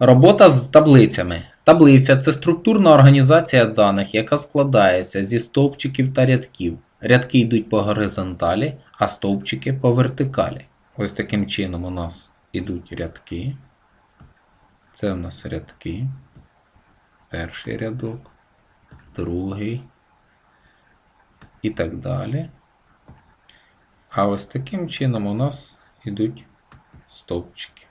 Робота з таблицями. Таблиця це структурна організація даних, яка складається зі стовпчиків та рядків. Рядки йдуть по горизонталі, а стовпчики по вертикалі. Ось таким чином у нас йдуть рядки. Це у нас рядки. Перший рядок, другий і так далі. А ось таким чином у нас йдуть стовпчики.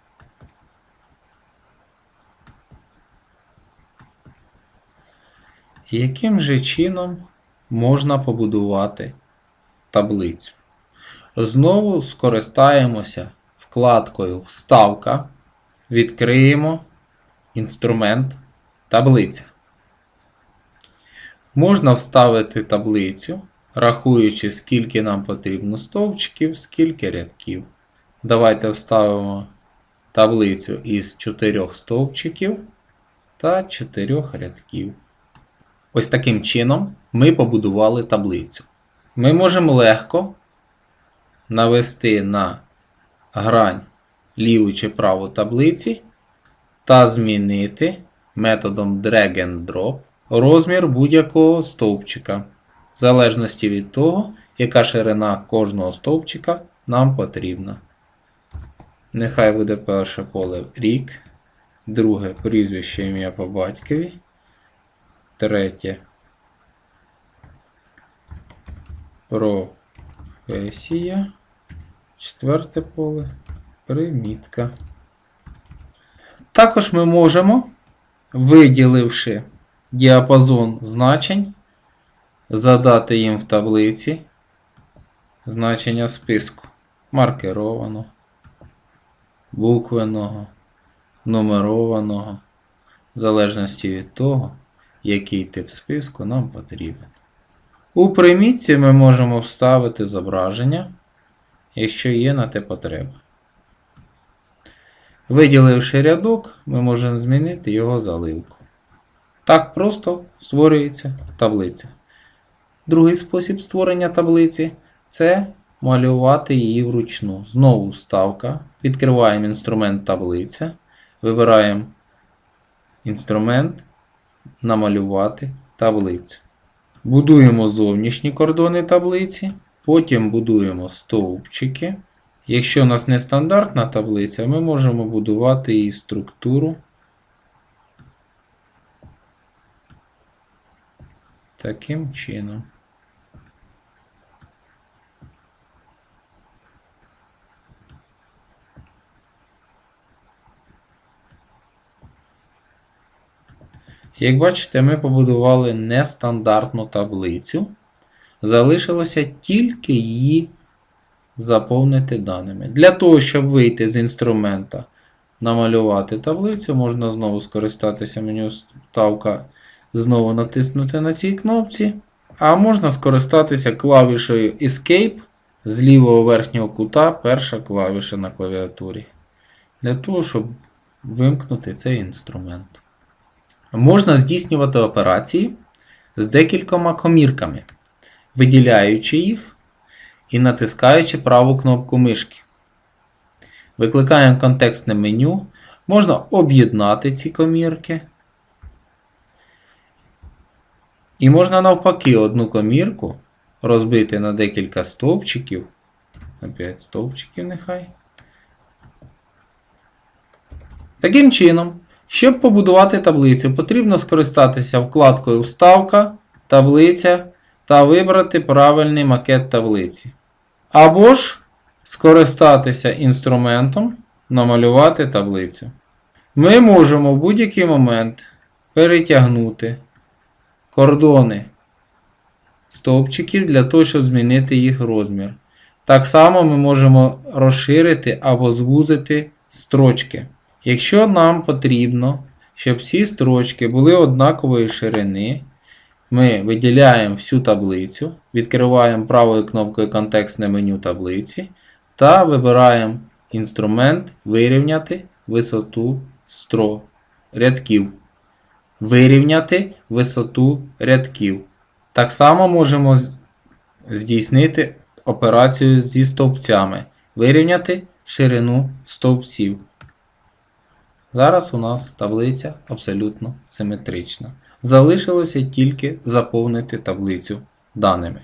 Яким же чином можна побудувати таблицю? Знову скористаємося вкладкою Вставка, відкриємо інструмент таблиця. Можна вставити таблицю, рахуючи, скільки нам потрібно стовпчиків, скільки рядків. Давайте вставимо таблицю із 4 стовпчиків та 4 рядків. Ось таким чином ми побудували таблицю. Ми можемо легко навести на грань ліву чи праву таблиці та змінити методом drag and drop розмір будь-якого стовпчика, в залежності від того, яка ширина кожного стовпчика нам потрібна. Нехай буде перше поле рік, друге прізвище ім'я по батькові. Третє. Професія. Четверте поле. Примітка. Також ми можемо, виділивши діапазон значень, задати їм в таблиці значення списку маркерованого, буквеного, нумерованого, в залежності від того, який тип списку нам потрібен. У примітці ми можемо вставити зображення, якщо є на те потреба. Виділивши рядок, ми можемо змінити його заливку. Так просто створюється таблиця. Другий спосіб створення таблиці це малювати її вручну. Знову вставка. Відкриваємо інструмент таблиця, вибираємо інструмент намалювати таблицю. Будуємо зовнішні кордони таблиці, потім будуємо стовпчики. Якщо у нас не стандартна таблиця, ми можемо будувати її структуру таким чином. Як бачите, ми побудували нестандартну таблицю. Залишилося тільки її заповнити даними. Для того, щоб вийти з інструмента намалювати таблицю, можна знову скористатися меню ставка, знову натиснути на цій кнопці. А можна скористатися клавішею Escape з лівого верхнього кута, перша клавіша на клавіатурі. Для того, щоб вимкнути цей інструмент. Можна здійснювати операції з декількома комірками, виділяючи їх і натискаючи праву кнопку мишки. Викликаємо контекстне меню. Можна об'єднати ці комірки. І можна навпаки одну комірку розбити на декілька стовпчиків. На 5 стовпчиків нехай. Таким чином. Щоб побудувати таблицю, потрібно скористатися вкладкою Вставка, таблиця та вибрати правильний макет таблиці. Або ж скористатися інструментом намалювати таблицю. Ми можемо в будь-який момент перетягнути кордони стовпчиків для того, щоб змінити їх розмір. Так само ми можемо розширити або звузити строчки. Якщо нам потрібно, щоб всі строчки були однакової ширини, ми виділяємо всю таблицю, відкриваємо правою кнопкою контекстне меню таблиці та вибираємо інструмент Вирівняти висоту стро... рядків. Вирівняти висоту рядків. Так само можемо здійснити операцію зі стовпцями. Вирівняти ширину стовпців. Зараз у нас таблиця абсолютно симетрична. Залишилося тільки заповнити таблицю даними.